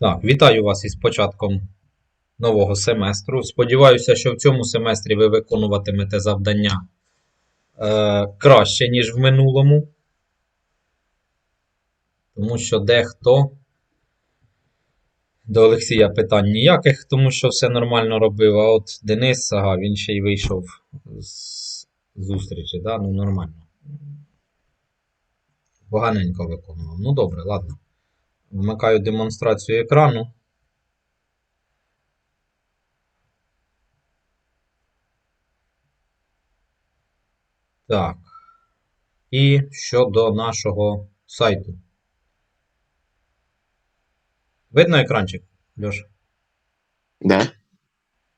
Так, вітаю вас із початком нового семестру. Сподіваюся, що в цьому семестрі ви виконуватимете завдання е, краще, ніж в минулому. Тому що дехто. До Олексія питань ніяких, тому що все нормально робив. А от Денис, ага, він ще й вийшов з зустрічі, да? Ну, нормально. Поганенько виконував. Ну, добре, ладно. Вмикаю демонстрацію екрану. Так. І щодо нашого сайту. Видно екранчик, Льоша? Да.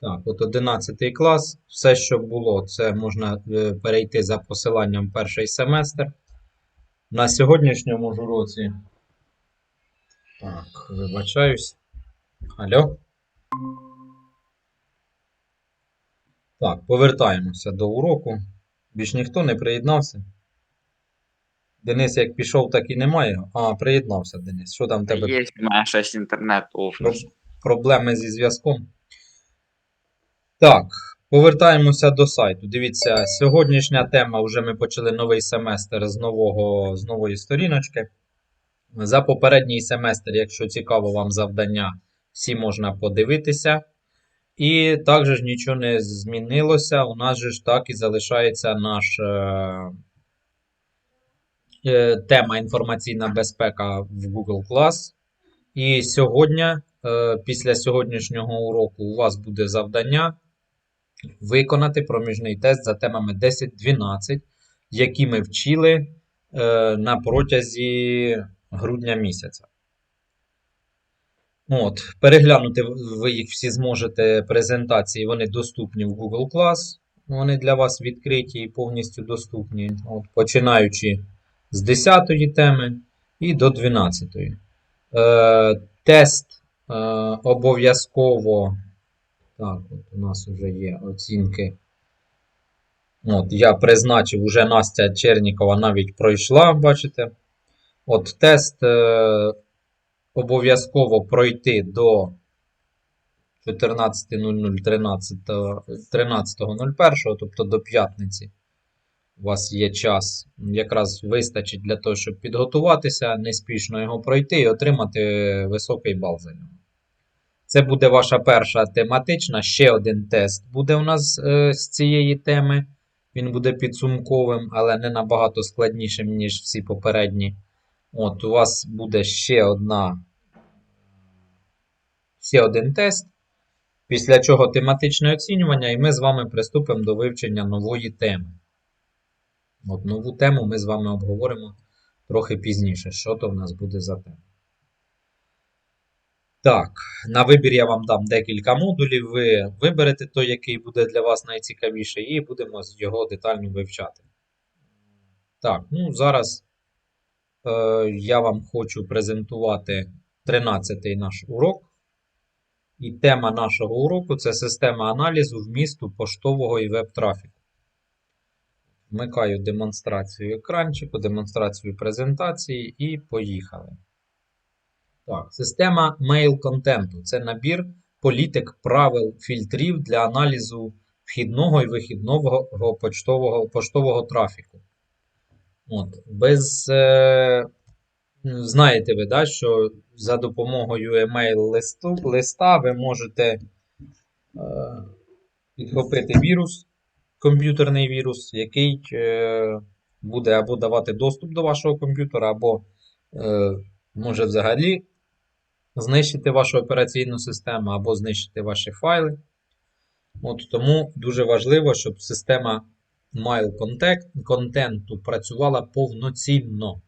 Так, от 11 клас. Все, що було, це можна е, перейти за посиланням перший семестр. На сьогоднішньому ж уроці. Так, вибачаюсь. Алло. Так, повертаємося до уроку. Більш ніхто не приєднався. Денис як пішов, так і немає. А, приєднався Денис. Що там в тебе? Є в мене щось інтернет офіс. проблеми зі зв'язком. Так, повертаємося до сайту. Дивіться, сьогоднішня тема, вже ми почали новий семестр з, нового, з нової сторіночки. За попередній семестр, якщо цікаво вам завдання, всі можна подивитися. І також нічого не змінилося. У нас же ж так і залишається наш е, е, тема інформаційна безпека в Google Class. І сьогодні, е, після сьогоднішнього уроку, у вас буде завдання виконати проміжний тест за темами 10-12, які ми вчили е, на протязі грудня місяця. От, переглянути ви їх всі зможете презентації, вони доступні в Google Class. Вони для вас відкриті і повністю доступні. От, починаючи з 10 теми і до 12. Е, тест е, обов'язково. Так, от у нас вже є оцінки. От, я призначив, уже Настя Чернікова навіть пройшла, бачите. От тест е, обов'язково пройти до 14.00 13.01, тобто до п'ятниці. У вас є час, якраз вистачить для того, щоб підготуватися, неспішно його пройти і отримати високий бал за нього. Це буде ваша перша тематична. Ще один тест буде у нас е, з цієї теми. Він буде підсумковим, але не набагато складнішим, ніж всі попередні. От, у вас буде ще одна. Ще один тест. Після чого тематичне оцінювання, і ми з вами приступимо до вивчення нової теми. От нову тему ми з вами обговоримо трохи пізніше, що то в нас буде за тема. Так, на вибір я вам дам декілька модулів. Ви виберете той, який буде для вас найцікавіший, і будемо його детально вивчати. Так, ну зараз я вам хочу презентувати 13-й наш урок. І тема нашого уроку це система аналізу вмісту поштового і веб-трафіку. Вмикаю демонстрацію екранчику, демонстрацію презентації і поїхали. Так, система mail контенту це набір політик правил фільтрів для аналізу вхідного і вихідного поштового, поштового трафіку. От, без, е, знаєте ви, да, що за допомогою email листу, листа ви можете е, підхопити вірус, комп'ютерний вірус, який е, буде або давати доступ до вашого комп'ютера, або е, може взагалі знищити вашу операційну систему, або знищити ваші файли. От Тому дуже важливо, щоб система mail контенту працювала повноцінно.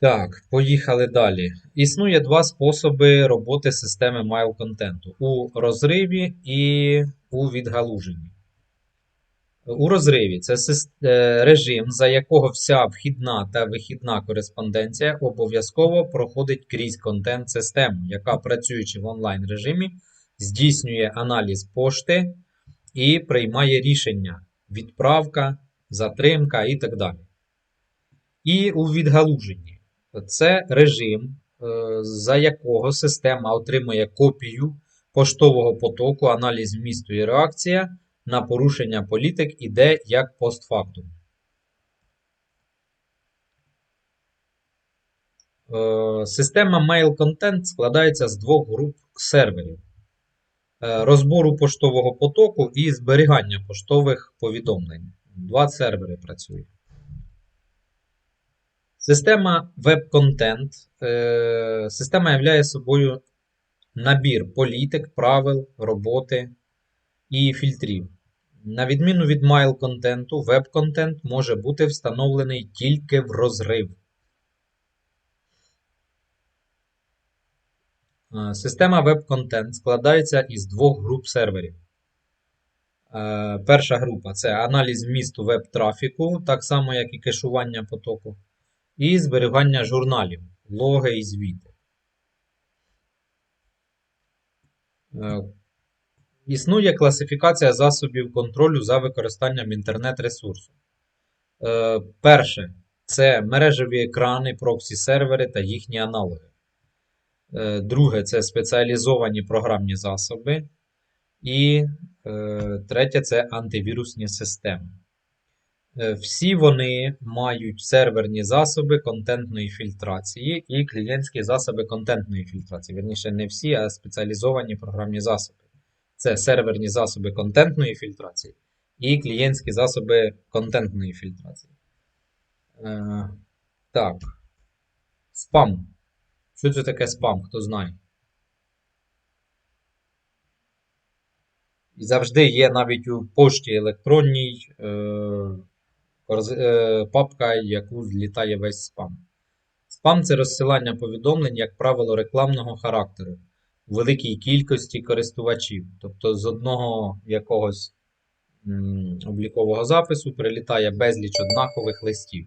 Так, поїхали далі. Існує два способи роботи системи mail контенту: у розриві і у відгалуженні. У розриві це е, режим, за якого вся вхідна та вихідна кореспонденція обов'язково проходить крізь контент-систему, яка, працюючи в онлайн режимі, здійснює аналіз пошти і приймає рішення: відправка, затримка і так далі. І у відгалуженні це режим, за якого система отримує копію поштового потоку, аналіз вмісту і реакція на порушення політик іде як постфактум. Е, Система Mail Content складається з двох груп серверів: е, розбору поштового потоку і зберігання поштових повідомлень. Два сервери працюють. Система Content. е, Система являє собою набір політик, правил, роботи і фільтрів. На відміну від mail контенту, веб-контент може бути встановлений тільки в розрив. Система Web Content складається із двох груп серверів. Е, Перша група це аналіз вмісту веб-трафіку, так само як і кешування потоку, і зберігання журналів, логи і звіти. Е, Існує класифікація засобів контролю за використанням інтернет-ресурсу. Е, Перше це мережеві екрани, проксі-сервери та їхні аналоги. Е, Друге це спеціалізовані програмні засоби. І е, третє це антивірусні системи. Е, Всі вони мають серверні засоби контентної фільтрації і клієнтські засоби контентної фільтрації. Вірніше, не всі, а спеціалізовані програмні засоби. Це серверні засоби контентної фільтрації і клієнтські засоби контентної фільтрації. Так. Спам. Що це таке спам? Хто знає? І завжди є навіть у пошті електронній е, е, папка, яку злітає весь спам. Спам це розсилання повідомлень, як правило, рекламного характеру у великій кількості користувачів. Тобто з одного якогось м, облікового запису прилітає безліч однакових листів.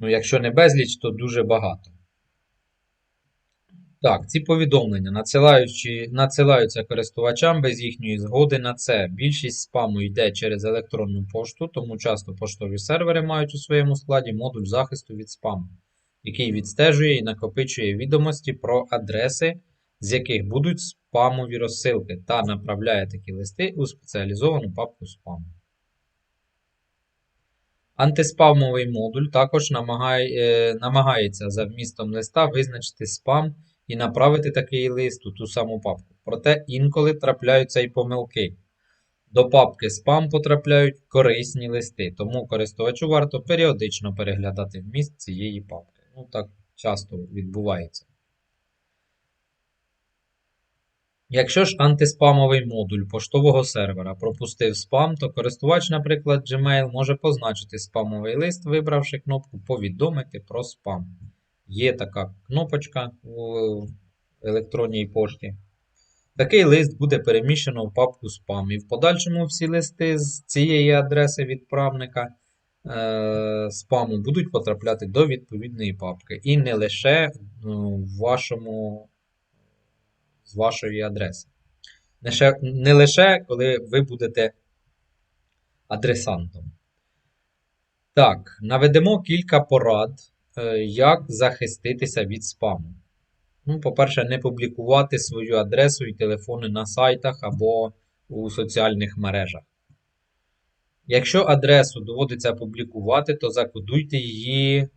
Ну, якщо не безліч, то дуже багато. Так, ці повідомлення надсилаючи, надсилаються користувачам без їхньої згоди на це. Більшість спаму йде через електронну пошту, тому часто поштові сервери мають у своєму складі модуль захисту від спаму, який відстежує і накопичує відомості про адреси, з яких будуть спамові розсилки, та направляє такі листи у спеціалізовану папку спаму. Антиспамовий модуль також намагає, е, намагається за вмістом листа визначити спам і направити такий лист у ту саму папку. Проте інколи трапляються і помилки. До папки спам потрапляють корисні листи, тому користувачу варто періодично переглядати вміст цієї папки. Ну, так часто відбувається. Якщо ж антиспамовий модуль поштового сервера пропустив спам, то користувач, наприклад, Gmail, може позначити спамовий лист, вибравши кнопку Повідомити про спам. Є така кнопочка в електронній пошті. Такий лист буде переміщено в папку спам. І в подальшому всі листи з цієї адреси відправника е, спаму будуть потрапляти до відповідної папки. І не лише ну, в вашому, з вашої адреси. Не, лише коли ви будете адресантом. Так, наведемо кілька порад, е, як захиститися від спаму. Ну, по-перше, не публікувати свою адресу і телефони на сайтах або у соціальних мережах. Якщо адресу доводиться публікувати, то закодуйте її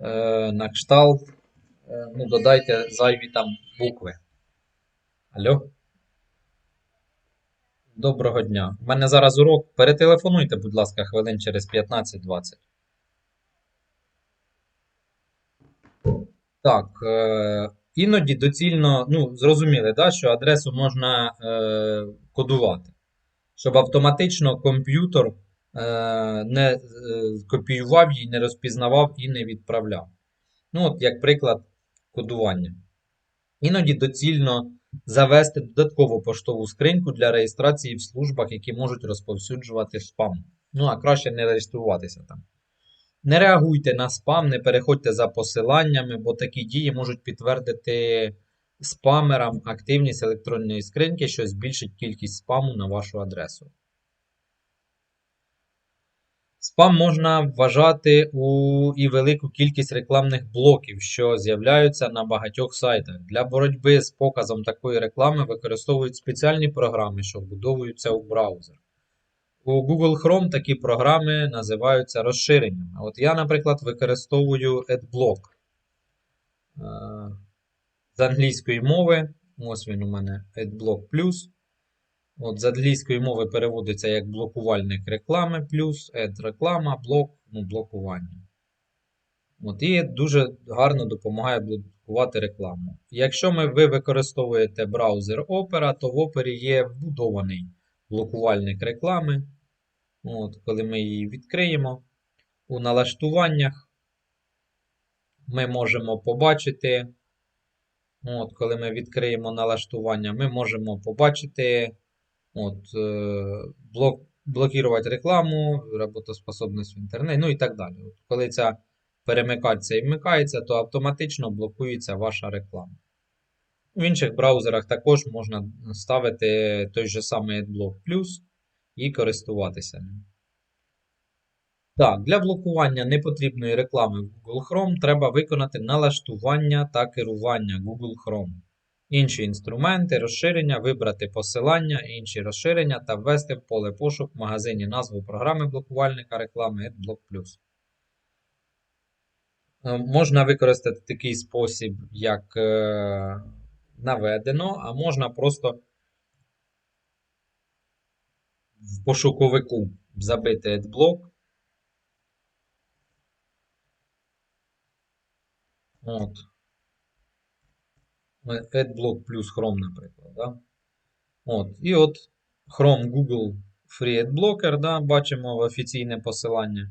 е, на кшталт, е, ну, додайте зайві там букви. Алло? Доброго дня. У мене зараз урок. Перетелефонуйте, будь ласка, хвилин через 15-20. Так, е, іноді доцільно, ну, зрозуміли, да, що адресу можна е, кодувати, щоб автоматично комп'ютер е, не е, копіював її, не розпізнавав і не відправляв. Ну, от, як приклад кодування. Іноді доцільно завести додаткову поштову скриньку для реєстрації в службах, які можуть розповсюджувати спам. Ну, а краще не реєструватися там. Не реагуйте на спам, не переходьте за посиланнями, бо такі дії можуть підтвердити спамерам активність електронної скриньки, що збільшить кількість спаму на вашу адресу. Спам можна вважати у і велику кількість рекламних блоків, що з'являються на багатьох сайтах. Для боротьби з показом такої реклами використовують спеціальні програми, що вбудовуються у браузер. У Google Chrome такі програми називаються розширеннями. От я, наприклад, використовую AdBlock е, з англійської мови. Ось він у мене AdBlock Plus. От з англійської мови переводиться як блокувальник реклами плюс, add реклама, блок, ну, блокування. От, і дуже гарно допомагає блокувати рекламу. Якщо ми, ви використовуєте браузер Opera, то в Opera є вбудований блокувальник реклами. От, коли ми її відкриємо, у налаштуваннях ми можемо побачити. От, коли ми відкриємо налаштування, ми можемо побачити. От, е, блок, блокувати рекламу, роботоспособність в інтернеті, ну і так далі. От, коли ця перемикається і вмикається, то автоматично блокується ваша реклама. В інших браузерах також можна ставити той же самий AdBlock Plus і користуватися ним. Так, для блокування непотрібної реклами в Google Chrome треба виконати налаштування та керування Google Chrome. Інші інструменти, розширення, вибрати посилання, інші розширення та ввести в поле пошук в магазині назву програми блокувальника реклами AdBlock. Е, Можна використати такий спосіб, як е, наведено, а можна просто в пошуковику забити AdBlock. От. AdBlock плюс Chrome, наприклад. Да? От. І от Chrome Google Free AdBlocker, да, бачимо офіційне посилання.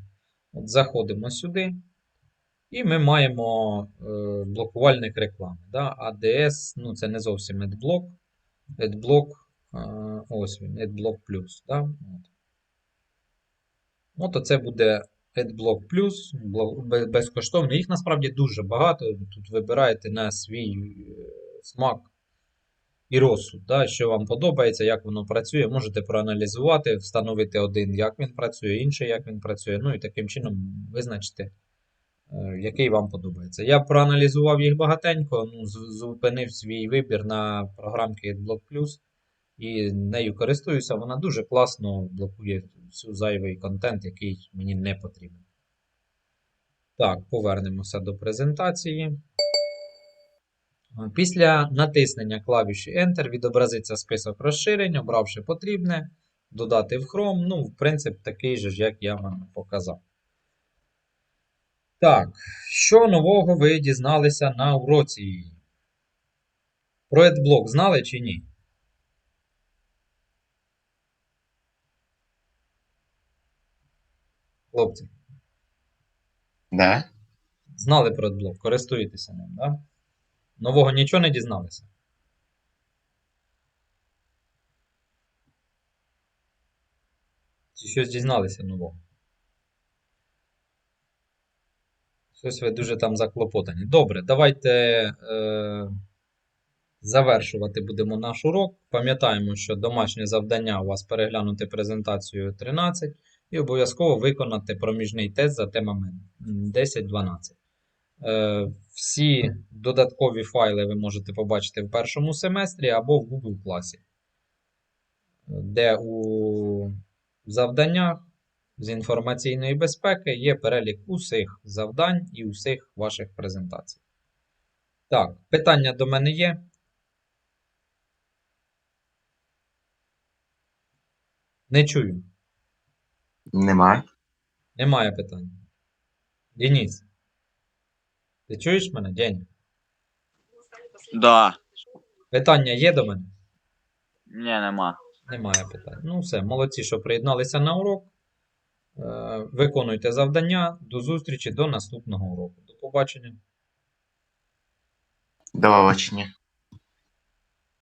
От Заходимо сюди. І ми маємо е, блокувальник реклами. Да? ADS, ну це не зовсім AdBlock. AdBlock, е, ось він, AdBlock Plus. Да? От. От оце буде AdBlock Plus, безкоштовний. Їх насправді дуже багато. Тут вибираєте на свій е, смак і розсуд, да, що вам подобається, як воно працює. Можете проаналізувати, встановити один, як він працює, інший, як він працює. Ну і таким чином визначити, е, який вам подобається. Я проаналізував їх багатенько, ну, зупинив свій вибір на програмки AdBlock Plus. І нею користуюся, вона дуже класно блокує всю зайвий контент, який мені не потрібен. Так, повернемося до презентації. Після натиснення клавіші Enter відобразиться список розширень, обравши потрібне, додати в Chrome. Ну, в принцип, такий же, ж, як я вам показав. Так, що нового ви дізналися на уроці? Про AdBlock знали чи ні? Хлопці, Да? знали про AdBlock, користуєтеся ним, так? Да? Нового нічого не дізналися. Чи щось дізналися нового? Щось ви дуже там заклопотані. Добре, давайте е, завершувати будемо наш урок. Пам'ятаємо, що домашнє завдання у вас переглянути презентацію 13 і обов'язково виконати проміжний тест за темами 10-12. Е, Всі додаткові файли ви можете побачити в першому семестрі або в Google класі, де у завданнях з інформаційної безпеки є перелік усіх завдань і усіх ваших презентацій. Так, питання до мене є. Не чую. Нема. Немає питань. Денис. Ти чуєш мене, День? Да. Питання є до мене? Ні, нема. Немає питань. Ну, все, молодці, що приєдналися на урок. Е, Виконуйте завдання. До зустрічі до наступного уроку. До побачення. До побачення.